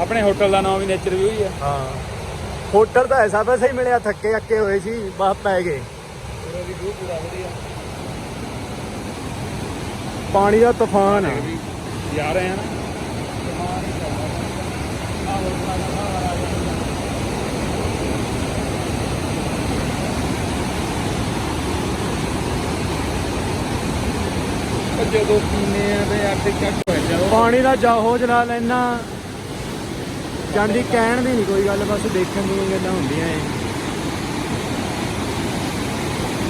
ਆਪਣੇ ਹੋਟਲ ਦਾ ਨਾਮ ਵੀ ਨੇਚਰ ਵਿਊ ਹੀ ਆ। ਹਾਂ ਹੋਟਲ ਤਾਂ ਐਸਾ ਵੈਸੇ ਹੀ ਮਿਲਿਆ ਥੱਕੇ ਅੱਕੇ ਹੋਏ ਸੀ ਬਾਹਰ ਪੈ ਗਏ। ਪਾਣੀ ਦਾ ਤੂਫਾਨ ਆ। ਜਾ ਰਹੇ ਆ ਨਾ। ਸਮਾਨ ਹੀ ਚੱਲਦਾ ਆ ਹੋਟਲਾਂ ਦਾ ਬਾਹਰ ਆ ਗਿਆ ਉਹ ਜਦੋਂ ਪੀਨੇ ਆ ਤੇ ਅੱਡ ਕੱਟ ਹੋ ਜਾਂਦਾ ਪਾਣੀ ਦਾ ਜਾਹੋ ਜਲਾ ਲੈਣਾ ਜਾਂਦੀ ਕਹਿਣ ਦੀ ਨਹੀਂ ਕੋਈ ਗੱਲ, ਬਸ ਦੇਖਣ ਦੀਆਂ ਗੱਲਾਂ ਹੁੰਦੀਆਂ ਏ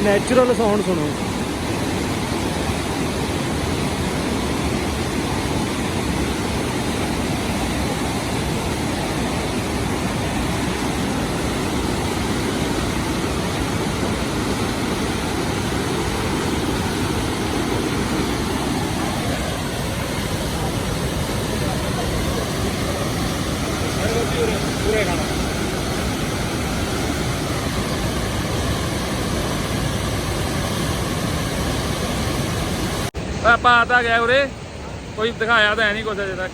ਨੈਚੁਰਲ ਸਾਊਂਡ ਸੁਣੋ ਪੂਰੇ ਖਾਣਾ ਆਪਾਂ ਆ ਤਾਂ ਗਿਆ ਉਰੇ। ਕੋਈ ਦਿਖਾਇਆ ਤਾਂ ਹੈ ਨਹੀਂ ਕੁਛ ਅਜੇ ਤੱਕ।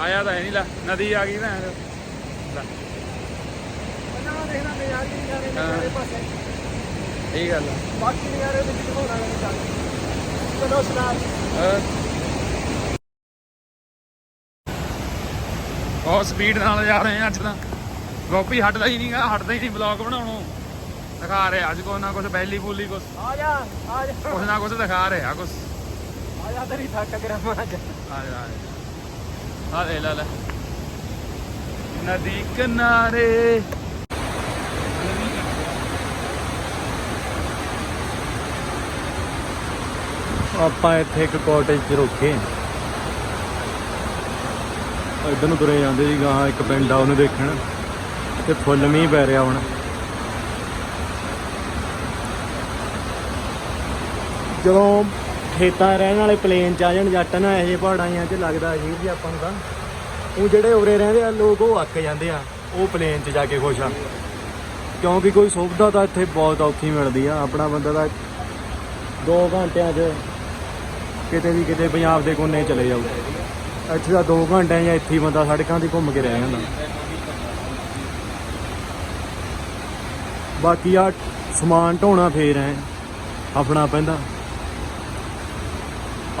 ਆਇਆ ਤਾਂ ਹੈ ਨਹੀਂ ਲੈ। ਨਦੀ ਆ ਗਈ ਨਾ ਇਹ ਗੱਲ ਆ। ਹਾਂ। ਬਹੁਤ ਸਪੀਡ ਨਾਲ ਜਾ ਰਹੇ ਆ ਅੱਜ ਤਾਂ। ਗੋਪੀ ਹਟਦਾ ਹੀ ਨਹੀਂਗਾ ਹਟਦਾ ਹੀ ਨਹੀਂ ਬਲੌਗ ਬਣਾਉਣੋਂ। ਦਿਖਾ ਰਿਹਾ ਅੱਜ ਕੁਛ ਨਾ ਕੁਛ ਬੈਲੀ ਬੂਲੀ ਕੁਛ। ਆ ਜਾ ਆ ਜਾ। ਕੁਛ ਨਾ ਕੁਛ ਦਿਖਾ ਰਿਹਾ ਕੁਛ। ਆ ਜਾ ਤੇਰੀ ਥੱਕ ਗਰਮ ਆ ਜਾ। ਆ ਜਾ ਆ ਜਾ। ਆ ਲੈ ਲੈ ਲੈ। ਨਦੀ ਕਿਨਾਰੇ। ਆਪਾਂ ਇੱਥੇ ਇੱਕ ਕਾਟੇਜ 'ਚ ਰੁਕੇ ਇਧਰ ਨੂੰ ਤੁਰੇ ਜਾਂਦੇ ਜੀ ਗਾਂ ਇੱਕ ਪਿੰਡ ਆ ਉਹਨੂੰ ਦੇਖਣ ਤੇ ਫੁੱਲ ਮੀਂਹ ਪੈ ਰਿਹਾ ਹੁਣ। ਜਦੋਂ ਖੇਤਾਂ ਰਹਿਣ ਵਾਲੇ ਪਲੇਨ ਚ ਆ ਜਾਣ ਜੱਟ ਨਾ ਇਹੋ ਜਿਹੇ ਪਹਾੜਾਂ 'ਚ ਲੱਗਦਾ ਅਜੀਬ ਜਿਹਾ ਆਪਾਂ ਨੂੰ ਤਾਂ ਉਹ ਜਿਹੜੇ ਉਰੇ ਰਹਿੰਦੇ ਆ, ਲੋਕ ਉਹ ਅੱਕ ਜਾਂਦੇ ਆ, ਉਹ ਪਲੇਨ 'ਚ ਜਾ ਕੇ ਖੁਸ਼ ਆ। ਕਿਉਂਕਿ ਕੋਈ ਸੁਵਿਧਾ ਤਾਂ ਇੱਥੇ ਬਹੁਤ ਔਖੀ ਮਿਲਦੀ ਆ। ਆਪਣਾ ਬੰਦਾ ਤਾਂ 2 ਘੰਟਿਆਂ 'ਚ ਕਿਤੇ ਵੀ ਕਿਤੇ ਪੰਜਾਬ ਦੇ ਕੋਨੇ ਚਲੇ ਜਾਊ। ਇੱਥੇ ਤਾਂ 2 ਘੰਟਿਆਂ ਜਾਂ ਇੱਥੇ ਬੰਦਾ ਸੜਕਾਂ ਤੇ ਘੁੰਮ ਕੇ ਰਹਿ ਜਾਂਦਾ। ਬਾਕੀ ਆ ਸਮਾਨ ਢੋਣਾ ਫੇਰ ਐ ਆਪਣਾ ਪੈਂਦਾ।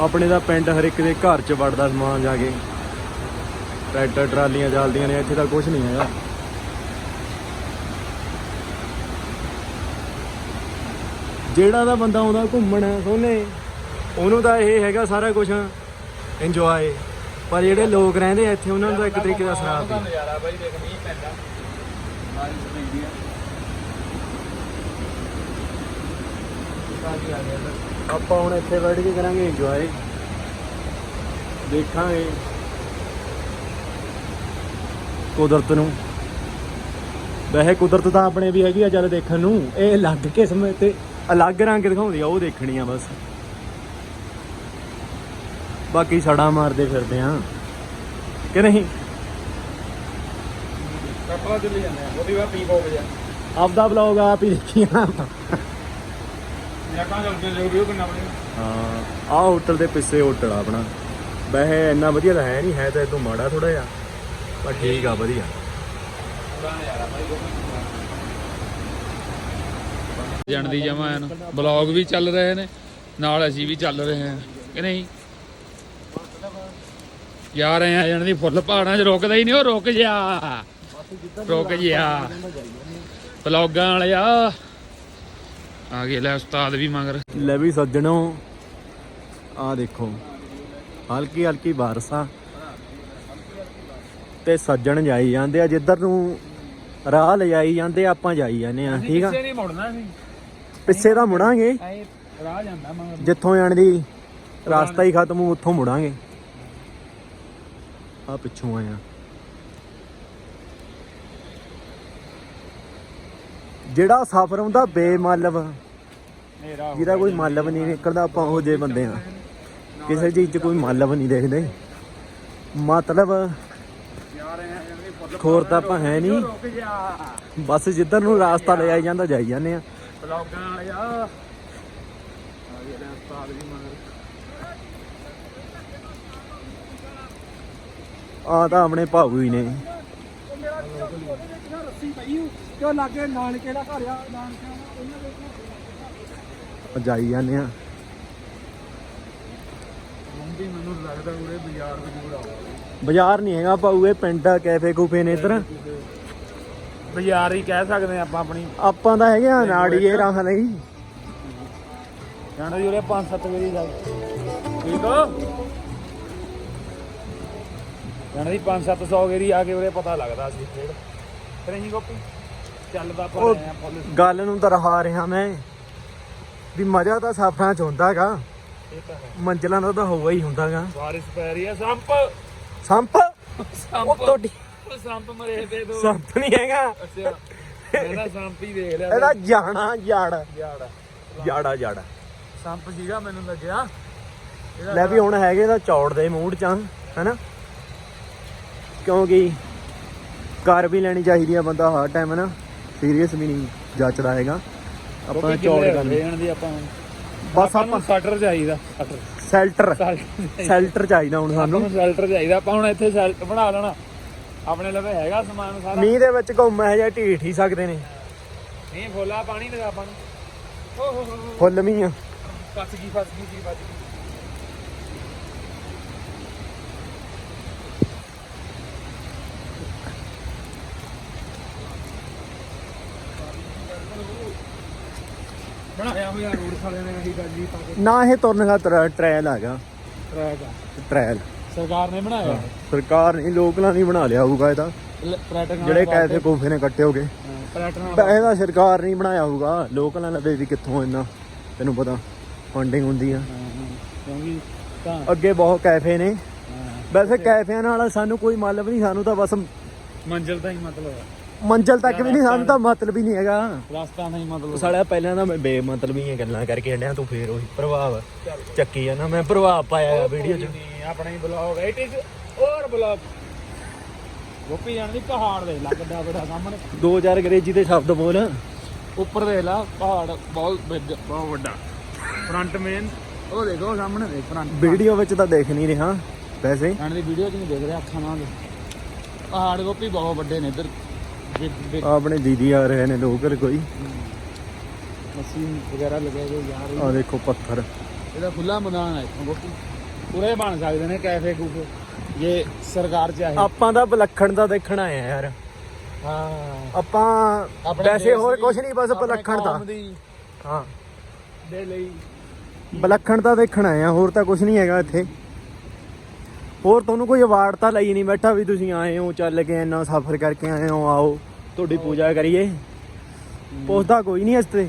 ਆਪਣੇ ਦਾ ਪਿੰਡ ਹਰ ਇੱਕ ਦੇ ਘਰ 'ਚ ਵੜਦਾ ਸਮਾਨ ਜਾ ਕੇ। ਟਰੈਕਟਰ, ਟਰਾਲੀਆਂ ਚੱਲਦੀਆਂ ਨੇ, ਇੱਥੇ ਤਾਂ ਕੁਝ ਨਹੀਂ ਹੈਗਾ। ਜਿਹੜਾ ਦਾ ਬੰਦਾ ਆਉਂਦਾ ਘੁੰਮਣ ਸੋਨੇ ਉਹਨੂੰ ਤਾਂ ਇਹ ਹੈਗਾ ਸਾਰਾ ਕੁਝ ਇੰਜੋਏ ਪਰ ਜਿਹੜੇ ਲੋਕ ਰਹਿੰਦੇ ਆ ਇੱਥੇ, ਉਹਨਾਂ ਨੂੰ ਤਾਂ ਇੱਕ ਤਰੀਕੇ ਦਾ ਸ਼ਰਾਬ ਹੈ। ਨਜ਼ਾਰਾ ਬਾਈ, ਦੇਖ ਮੀਂਹ ਪੈਂਦਾ। ਬਾਰਿਸ਼ ਪੈਂਦੀ ਆ। ਆ ਗਿਆ ਆਪਾਂ ਹੁਣ ਇੱਥੇ ਬੈਠ ਕੇ ਕਰਾਂਗੇ ਇੰਜੋਏ ਦੇਖਾਂਗੇ ਕੁਦਰਤ ਨੂੰ। ਵੈਸੇ ਕੁਦਰਤ ਤਾਂ ਆਪਣੇ ਵੀ ਹੈਗੀ ਆ ਚੱਲ ਦੇਖਣ ਨੂੰ। ਇਹ ਅਲੱਗ ਕਿਸਮ ਤੇ ਅਲੱਗ ਰੰਗ ਦਿਖਾਉਂਦੀ ਆ ਉਹ ਦੇਖਣੀ ਆ ਬਸ। ਬਾਕੀ ਸੜਾ ਮਾਰਦੇ ਫਿਰਦੇ ਆ। ਕਿ ਨਹੀਂ? ਕੱਪੜਾ ਚੱਲੀ ਜਾਂਦੇ ਆ। ਉਹਦੀ ਵਾ ਪੀ ਪਾਉ ਗਿਆ। ਆਪਦਾ ਬਲੌਗ ਆਪ ਹੀ ਦੇਖੀਆਂ ਜੱਟਾਂ ਚੱਲਦੇ ਜੋ ਵੀਡੀਓ ਕਿੰਨਾ ਬਣੀ ਹਾਂ ਆਹ ਹੋਟਲ ਦੇ ਪਿੱਛੇ ਹੋਟਲ ਆ ਆਪਣਾ। ਵੈਸੇ ਇੰਨਾ ਵਧੀਆ ਤਾਂ ਹੈ ਨਹੀਂ ਹੈ ਤਾਂ ਇਹ ਤੋਂ ਮਾੜਾ ਥੋੜਾ ਜਿਹਾ ਪਰ ਠੀਕ ਆ ਵਧੀਆ। ਜਣ ਦੀ ਜਮਾ ਐਨ ਬਲੌਗ ਵੀ ਚੱਲ ਰਹੇ ਨੇ ਨਾਲ ਅਸੀਂ ਵੀ ਚੱਲ ਰਹੇ ਹਾਂ ਕਿ ਨਹੀਂ? ਜਾ ਰਹੇ ਆ ਜਣ ਦੀ ਫੁੱਲ ਪਹਾੜਾਂ 'ਚ ਰੁਕਦਾ ਹੀ ਨਹੀਂ ਉਹ ਰੁਕ ਜਾ ਰੁਕ ਜਾ ਬਲੌਗਾਂ ਵਾਲਿਆ। ਆ ਗਏ ਲੈ ਉਸਤਾਦ ਵੀ ਮਗਰ। ਲੈ ਵੀ ਸੱਜਣੋ ਆ ਦੇਖੋ ਹਲਕੀ ਹਲਕੀ ਬਾਰਸਾ ਤੇ ਸੱਜਣ ਜਾਈ ਜਾਂਦੇ ਆ ਜਿੱਧਰ ਨੂੰ ਰਾਹ ਲਿਜਾਈ ਜਾਂਦੇ ਆ, ਆਪਾਂ ਜਾਈ ਜਾਂਦੇ ਆ ਠੀਕ ਆ? ਨਹੀਂ ਮੁੜਨਾ ਸੀ ਪਿੱਛੇ ਤਾਂ ਮੁੜਾਂਗੇ। ਐ ਰਾਹ ਜਾਂਦਾ ਮਗਰ। ਜਿੱਥੋਂ ਜਾਣ ਦੀ ਰਸਤਾ ਹੀ ਖਤਮ ਉੱਥੋਂ ਮੁੜਾਂਗੇ। ਆ ਪਿੱਛੋਂ ਆਇਆ ਜਿਹੜਾ ਸਫ਼ਰ ਹੁੰਦਾ ਮੇਰਾ ਜਿਹਦਾ ਕੋਈ ਮਤਲਬ ਨਹੀਂ ਨਿਕਲਦਾ ਆਪਾਂ ਉਹ ਜੇ ਬੰਦੇ ਆ ਕਿਸੇ ਚੀਜ਼ 'ਚ ਕੋਈ ਮਤਲਬ ਨਹੀਂ ਦੇਖਦੇ। ਮਤਲਬ ਖੋਰ ਤਾਂ ਆਪਾਂ ਹੈ ਨਹੀਂ। ਬਸ ਜਿੱਧਰ ਨੂੰ ਰਾਸਤਾ ਲੈ ਆਈ ਜਾਂਦਾ ਜਾਈ ਜਾਂਦੇ ਆ। ਆ ਤਾਂ ਆਪਣੇ ਭਾਊ ਹੀ ਨੇ। ਰੱਸੀ ਪਈ ਕਿਉਂ ਲੱਗੇ? ਨਾਨਕੇ ਦਾ ਘਰ ਆ ਨਾਨਕੇ ਉਹਨਾਂ ਦੇ ਉਹ ਜਾਈ ਜਾਂਦੇ ਆ ਮੰਦੀ ਮੈਨੂੰ ਲੱਗਦਾ ਉਰੇ ਬਾਜ਼ਾਰ ਵਜੂਰ ਆ। ਬਾਜ਼ਾਰ ਨਹੀਂ ਹੈਗਾ ਭਾਊ ਇਹ ਪਿੰਡ ਆ ਕੈਫੇ ਕੂਫੇ ਨੇ ਇੱਧਰ। ਬਾਜ਼ਾਰ ਹੀ ਕਹਿ ਸਕਦੇ ਆ ਆਪਾਂ ਆਪਣੀ। ਆਪਾਂ ਤਾਂ ਹੈਗੇ ਆ ਨਾੜੀਏ ਰਾਹ ਲਈ। ਜਾਣਾ ਜੀ ਉਰੇ 5-7 ਵਜੇ ਦੀ। ਗੱਲ ਠੀਕ ਹੋ? ਜਾਣਾ ਦੀ 5-700 ਗੇਰੀ ਆ ਕੇ ਉਰੇ ਪਤਾ ਲੱਗਦਾ ਸੀ ਖੇਡ ਫਿਰ ਅਸੀਂ ਗੋਪੀ। ਚੱਲਦਾ ਪਰ ਉਹ ਆਇਆ ਪੁਲਿਸ ਗੱਲ ਨੂੰ ਦਰਹਾ ਰਿਹਾ ਮੈਂ ਵੀ ਮਜ਼ਾ ਤਾਂ ਸਾਫਾਂ ਚ ਹੁੰਦਾਗਾ ਇਹ ਤਾਂ ਹੈ। ਮੰਜ਼ਲਾਂ ਦਾ ਤਾਂ ਹੋਊਗਾ ਹੀ ਹੁੰਦਾਗਾ। ਬਾਰਿਸ਼ ਪੈ ਰਹੀ ਹੈ ਸੰਪ। ਸੰਪ? ਸੰਪ। ਉਹ ਤੁਹਾਡੀ ਉਹ ਸੰਪ ਮਰੇ ਤੇ ਦੋ। ਸੰਪ ਨਹੀਂ ਹੈਗਾ। ਅੱਛਾ ਸੰਪ ਹੀ ਦੇਖ ਲਿਆ। ਇਹਦਾ ਜਾਣਾ ਜੜ ਯਾਰ ਜਾੜਾ ਜੜ ਸੰਪ ਸੀਗਾ ਮੈਨੂੰ ਲੱਗਿਆ। ਇਹਦਾ ਲੈ ਵੀ ਹੁਣ ਹੈਗੇ ਤਾਂ ਚੌੜ ਦੇ ਮੂਡ ਚ ਆ, ਹੈਨਾ? ਕਿਉਂਕਿ ਕਾਰ ਵੀ ਲੈਣੀ ਚਾਹੀਦੀ ਆ ਬੰਦਾ ਹਰ ਟਾਈਮ ਨਾ ਸੀਰੀਅਸ ਵੀ ਨਹੀਂ ਜੱਚਦਾ ਹੈਗਾ। ਆਪਾਂ ਚੌੜ ਕਰਨੀ ਦੀ ਆਪਾਂ। ਬਸ ਆਪਾਂ ਸਟਰ ਚਾਹੀਦਾ ਸੈਲਟਰ। ਸੈਲਟਰ ਚਾਹੀਦਾ ਹੁਣ ਸਾਨੂੰ। ਸ਼ੈਲਟਰ ਚਾਹੀਦਾ। ਆਪਾਂ ਹੁਣ ਇੱਥੇ ਸ਼ੈਲਟਰ ਬਣਾ ਲੈਣਾ। ਆਪਣੇ ਲਵੇ ਹੈਗਾ ਸਮਾਨ ਸਾਰਾ। ਮੀਂਹ ਦੇ ਵਿੱਚ ਘੁੰਮ ਇਹ ਜਿਹਾ ਢੀਠ ਹੀ ਸਕਦੇ ਨੇ। ਨਹੀਂ ਫੋਲਾ ਪਾਣੀ ਲਗਾ ਆਪਾਂ ਨੂੰ। ਓ ਹੋ ਹੋ ਹੋ ਫੁੱਲ ਮੀਂਹ ਫਸ ਗਈ ਫਸ ਗਈ ਸੀ ਫਸ ਹੋਇਆ ਨੇ ਇਹੀ ਗੱਲ ਜੀ ਪਾ ਕੇ ਨਾ ਇਹ ਤੁਰਨ ਦਾ ਟ੍ਰਾਇਲ ਹੈਗਾ ਟਰੈਕ ਆ। ਟ੍ਰਾਇਲ ਸਰਕਾਰ ਨੇ ਬਣਾਇਆ? ਸਰਕਾਰ ਨੇ ਲੋਕਲਾਂ ਨਹੀਂ ਬਣਾ ਲਿਆ ਹੋਊਗਾ ਇਹਦਾ ਜਿਹੜੇ ਕੈਫੇ ਕੂਫੇ ਨੇ ਕੱਟੇ ਹੋਗੇ। ਪਲੈਟਨ ਇਹਦਾ ਸਰਕਾਰ ਨਹੀਂ ਬਣਾਇਆ ਹੋਊਗਾ। ਲੋਕਲਾਂ ਲਵੇ ਵੀ ਕਿੱਥੋਂ ਇੰਨਾ ਤੈਨੂੰ ਪਤਾ ਫੰਡਿੰਗ ਹੁੰਦੀ ਆ। ਕਿਉਂਕਿ ਤਾਂ ਅੱਗੇ ਬਹੁਤ ਕੈਫੇ ਨੇ। ਹਾਂ। ਵੈਸੇ ਕੈਫਿਆਂ ਨਾਲ ਸਾਨੂੰ ਕੋਈ ਮਤਲਬ ਨਹੀਂ ਸਾਨੂੰ ਤਾਂ ਬਸ ਮੰਜ਼ਿਲ ਦਾ ਹੀ ਮਤਲਬ ਹੈ ਮੰਜ਼ਲ ਤੱਕ ਵੀ ਨਹੀਂ ਸਾਨੂੰ ਤਾਂ ਮਤਲਬ ਹੀ ਨਹੀਂ ਹੈਗਾ। ਰਸਤਾ ਨਹੀਂ ਮਤਲਬ। ਸਾਲਿਆ ਪਹਿਲਾਂ ਤਾਂ ਮੈਂ ਬੇਮਤਲਬੀਆਂ ਗੱਲਾਂ ਕਰਕੇ ਹਟਿਆ ਤੂੰ ਫੇਰ ਉਹੀ ਪ੍ਰਭਾਵ ਚੱਕੀ ਆ ਨਾ ਮੈਂ ਪ੍ਰਭਾਵ ਪਾਇਆ ਵੀਡੀਓ 'ਚ। ਨਹੀਂ ਆਪਣਾ ਹੀ ਬਲੌਗ ਇਟ ਇਜ਼ ਔਰ ਬਲੌਗ ਗੋਪੀ ਜਾਣ ਦੀ ਪਹਾੜ ਦੇ ਲੱਗ ਕਿੱਡਾ ਵੱਡਾ ਸਾਹਮਣੇ। ਦੋ ਚਾਰ ਅੰਗਰੇਜ਼ੀ ਦੇ ਸ਼ਬਦ ਬੋਲ। ਉੱਪਰ ਦੇਖ ਲਾ ਪਹਾੜ ਬਹੁਤ ਬਹੁਤ ਵੱਡਾ। ਫਰੰਟ ਮੇਨ ਉਹ ਦੇਖੋ ਸਾਹਮਣੇ ਦੇਖ ਫਰੰਟ ਵੀਡੀਓ ਵਿੱਚ ਤਾਂ ਦੇਖ ਨਹੀਂ ਰਿਹਾ ਵੈਸੇ। ਜਾਣ ਦੀ ਵੀਡੀਓ 'ਚ ਨਹੀਂ ਦੇਖ ਰਿਹਾ ਅੱਖਾਂ ਨਾਲ। ਪਹਾੜ ਗੋਪੀ ਬਹੁਤ ਵੱਡੇ ਨੇ ਇੱਧਰ। ਆਪਣੇ ਦੀਦੀ ਆ ਰਹੇ ਨੇ ਲੋਕਲ ਕੋਈ। ਮਸ਼ੀਨ ਵਗੈਰਾ ਲੱਗੇ ਹੋਏ ਯਾਰ ਆ ਦੇਖੋ ਪੱਥਰ। ਇਹਦਾ ਖੁੱਲਾ ਮੈਦਾਨ ਹੈ ਇੱਥੋਂ ਗੋਪੀ ਪੂਰੇ ਬਣ ਸਕਦੇ ਨੇ ਕੈਫੇ ਕੂਫੇ। ਜੇ ਸਰਕਾਰ ਚਾਹੇ ਆਪਾਂ ਦਾ ਵਿਲੱਖਣ ਦਾ ਦੇਖਣ ਆਏ ਆ ਯਾਰ। ਹਾਂ। ਆਪਾਂ ਦੇਸ਼ ਹੋਰ ਕੁਝ ਨਹੀਂ ਬਸ ਵਿਲੱਖਣ ਦਾ। ਹਾਂ। ਦੇ ਲਈ। ਵਿਲੱਖਣ ਦਾ ਦੇਖਣ ਆਏ ਆ ਹੋਰ ਤਾਂ ਕੁਝ ਨਹੀਂ ਹੈਗਾ ਇੱਥੇ। ਹੋਰ ਤੁਹਾਨੂੰ ਕੋਈ ਅਵਾਰਡ ਤਾਂ ਲਈ ਨਹੀਂ ਬੈਠਾ ਵੀ ਤੁਸੀਂ ਆਏ ਹੋ ਚੱਲ ਕੇ ਇੰਨਾ ਸਫ਼ਰ ਕਰਕੇ ਆਏ ਹੋ ਆਓ। ਤੁਹਾਡੀ ਪੂਜਾ ਕਰੀਏ। ਪੁੱਛਦਾ ਕੋਈ ਨਹੀਂ ਇਸ ਤੇ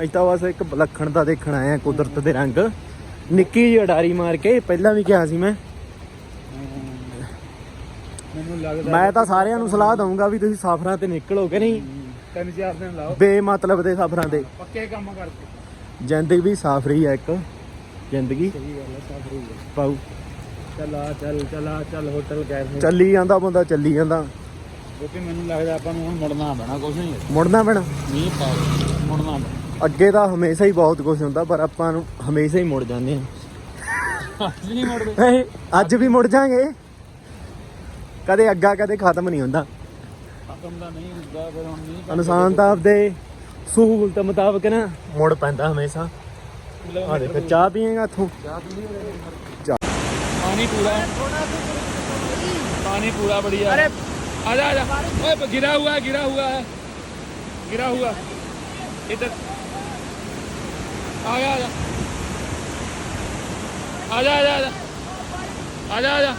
ਅਸੀਂ ਤਾਂ ਬਸ ਇੱਕ ਵਿਲੱਖਣ ਦਾ ਦੇਖਣ ਆਏ ਆ ਕੁਦਰਤ ਦੇ ਰੰਗ। ਨਿੱਕੀ ਜਿਹੀ ਅਡਾਰੀ ਮਾਰ ਕੇ ਪਹਿਲਾਂ ਵੀ ਕਿਹਾ ਸੀ ਮੈਂ। ਮੈਨੂੰ ਲੱਗਦਾ ਮੈਂ ਤਾਂ ਸਾਰਿਆਂ ਨੂੰ ਸਲਾਹ ਦਊਂਗਾ ਵੀ ਤੁਸੀਂ ਸਫ਼ਰਾਂ ਤੇ ਨਿਕਲੋ ਕਿ ਨਹੀਂ। ਤਿੰਨ ਚਾਰ ਦਿਨ ਲਾਓ। ਬੇਮਤਲਬ ਦੇ ਸਫ਼ਰਾਂ ਤੇ। ਪੱਕੇ ਕੰਮ ਕਰਕੇ। ਜ਼ਿੰਦਗੀ ਵੀ ਸਾਫਰੀ ਹੈ ਇੱਕ। ਜ਼ਿੰਦਗੀ? ਸਹੀ ਗੱਲ ਹੈ ਪਾਉ ਚੱਲ ਆ ਚੱਲ ਚੱਲ ਆ ਚੱਲ ਹੋਟਲ ਕੈਫੇ ਚੱਲੀ ਜਾਂਦਾ ਬੰਦਾ ਚੱਲੀ ਜਾਂਦਾ। ਕਿਉਂਕਿ ਮੈਨੂੰ ਲੱਗਦਾ ਆਪਾਂ ਨੂੰ ਹੁਣ ਮੁੜਨਾ ਪੈਣਾ ਕੁਝ ਨਹੀਂ ਮੁੜਨਾ ਪੈਣਾ? ਮੀਂਹ ਪਾ ਗਿਆ, ਮੁੜਨਾ ਪੈਣਾ। ਅੱਗੇ ਤਾਂ ਹਮੇਸ਼ਾ ਹੀ ਬਹੁਤ ਕੁਝ ਹੁੰਦਾ ਪਰ ਆਪਾਂ ਨੂੰ ਹਮੇਸ਼ਾ ਹੀ ਮੁੜ ਜਾਂਦੇ ਅੱਜ ਨਹੀਂ ਮੁੜਦੇ। ਆ ਅੱਜ ਵੀ ਮੁੜ ਜਾਾਂਗੇ। ਕਦੇ ਅੱਗਾ ਕਦੇ ਖਤਮ ਨਹੀਂ ਹੁੰਦਾ। ਖਤਮ ਦਾ ਨਹੀਂ ਹੁੰਦਾ ਫਿਰ ਹੁਣ ਨਹੀਂ ਇਨਸਾਨ ਤਾਂ ਆਪਦੇ ਸਹੂਲਤ ਮੁਤਾਬਕ ਨਾ ਮੁੜ ਪੈਂਦਾ ਹਮੇਸ਼ਾ। हाँ देखो चाह पिएगा इतों पानी पूरा। पानी पूरा बढ़िया। अरे आजा आजा। ओए गिरा हुआ है गिरा हुआ है। गिरा हुआ इधर। आजा आजा। आजा आजा आजा। आजा आजा।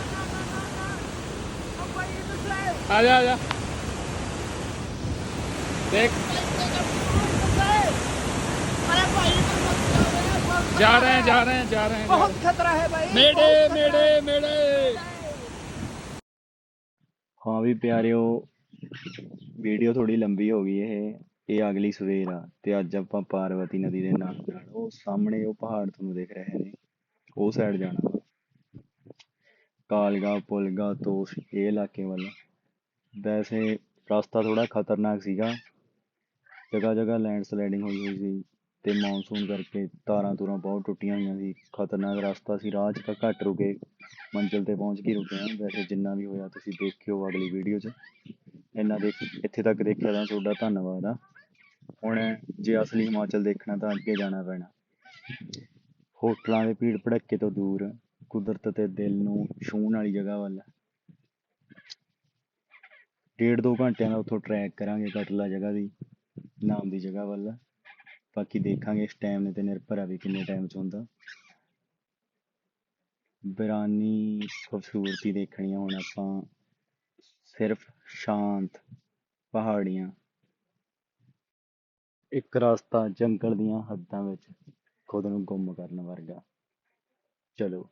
आजा आजा। देख। जा रहे हैं जा रहे हैं जा रहे हैं बहुत खतरा है भाई मेडे मेडे मेडे ਹਾਂ ਵੀ ਪਿਆਰਿਓ ਵੀਡੀਓ ਥੋੜੀ ਲੰਬੀ ਹੋ ਗਈ ਇਹ ਇਹ ਅਗਲੀ ਸਵੇਰ ਆ ਤੇ ਅੱਜ ਆਪਾਂ ਪਾਰਵਤੀ ਨਦੀ ਦੇ ਨਾਲ ਨਾਲ ਉਹ ਸਾਹਮਣੇ ਉਹ ਪਹਾੜ ਤੁਹਾਨੂੰ ਦਿਖ ਰਹੇ ਨੇ ਉਹ ਸਾਈਡ ਜਾਣਾ ਵਾ। ਕਾਲਗਾ ਪੁਲਗਾ ਤੋਸ਼ ਇਹ ਇਲਾਕੇ ਵੱਲ ਵੈਸੇ ਰਸਤਾ ਥੋੜਾ ਖਤਰਨਾਕ ਸੀਗਾ ਜਗ੍ਹਾ ਜਗ੍ਹਾ ਲੈਂਡ ਸਲਾਈਡਿੰਗ ਹੋਈ ਹੋਈ ਸੀ ਤੇ ਮੌਨਸੂਨ ਕਰਕੇ ਤਾਰਾਂ ਤੂਰਾਂ ਬਹੁਤ ਟੁੱਟੀਆਂ ਹੋਈਆਂ ਸੀ, ਖਤਰਨਾਕ ਰਸਤਾ ਸੀ, ਰਾਹ 'ਚ ਤਾਂ ਘੱਟ ਰੁਕੇ, ਮੰਜ਼ਿਲ ਤੇ ਪਹੁੰਚ ਕੇ ਰੁਕੇ ਹਾਂ, ਵੈਸੇ ਜਿੰਨਾ ਵੀ ਹੋਇਆ ਤੁਸੀਂ ਦੇਖਿਓ ਅਗਲੀ ਵੀਡੀਓ 'ਚ। ਇੰਨਾ ਦੇਖ, ਇੱਥੇ ਤੱਕ ਦੇਖਿਆ ਤਾਂ ਤੁਹਾਡਾ ਧੰਨਵਾਦ ਆ। ਹੁਣ ਜੇ ਅਸਲੀ ਹਿਮਾਚਲ ਦੇਖਣਾ ਤਾਂ ਅੱਗੇ ਜਾਣਾ ਪੈਣਾ। ਹੋਟਲਾਂ ਦੇ ਭੀੜ ਭੜੱਕੇ ਤੋਂ ਦੂਰ, ਕੁਦਰਤ ਤੇ ਦਿਲ ਨੂੰ ਛੂਹਣ ਵਾਲੀ ਜਗ੍ਹਾ ਵੱਲ। ਡੇਢ ਦੋ ਘੰਟਿਆਂ ਦਾ ਉੱਥੋਂ ਟਰੈਕ ਕਰਾਂਗੇ ਕਟਲਾ ਜਗ੍ਹਾ ਦੀ, ਨਾਮ ਦੀ ਜਗ੍ਹਾ ਵੱਲ। ਬਾਕੀ ਦੇਖਾਂਗੇ ਇਸ ਟਾਈਮ ਨੇ ਤੇ ਨਿਰਭਰ ਆ ਵੀ ਕਿੰਨੇ ਟਾਈਮ 'ਚ ਹੁੰਦਾ। ਬਿਰਾਨੀ ਖੂਬਸੂਰਤੀ ਦੇਖਣੀ ਆ ਹੁਣ ਆਪਾਂ। ਸਿਰਫ ਸ਼ਾਂਤ ਪਹਾੜੀਆਂ। ਇੱਕ ਰਸਤਾ ਜੰਗਲ ਦੀਆਂ ਹੱਦਾਂ ਵਿੱਚ ਖੁਦ ਨੂੰ ਗੁੰਮ ਕਰਨ ਵਰਗਾ। ਚਲੋ।